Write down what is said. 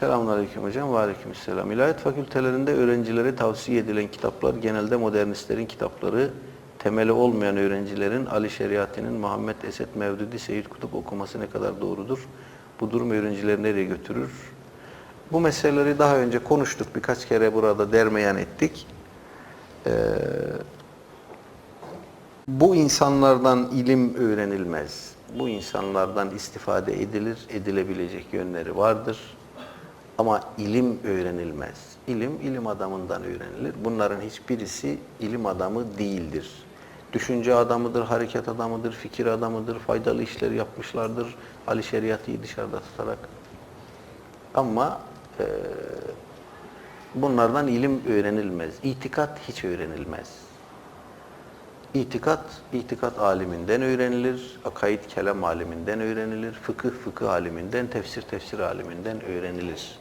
Selamünaleyküm hocam. Aleykümselam. İlahiyat fakültelerinde öğrencilere tavsiye edilen kitaplar genelde modernistlerin kitapları. Temeli olmayan öğrencilerin Ali Şeriati'nin Muhammed Esed Mevdudi Seyyid Kutup okuması ne kadar doğrudur? Bu durum öğrencileri nereye götürür? Bu meseleleri daha önce konuştuk. Birkaç kere burada dermeyan ettik. Ee, bu insanlardan ilim öğrenilmez. Bu insanlardan istifade edilir, edilebilecek yönleri vardır. Ama ilim öğrenilmez. İlim, ilim adamından öğrenilir. Bunların hiçbirisi ilim adamı değildir. Düşünce adamıdır, hareket adamıdır, fikir adamıdır, faydalı işler yapmışlardır. Ali Şeriat'ı dışarıda tutarak. Ama eee, bunlardan ilim öğrenilmez. İtikat hiç öğrenilmez. İtikat, itikat aliminden öğrenilir, akaid kelam aliminden öğrenilir, fıkıh fıkıh aliminden, tefsir tefsir aliminden öğrenilir.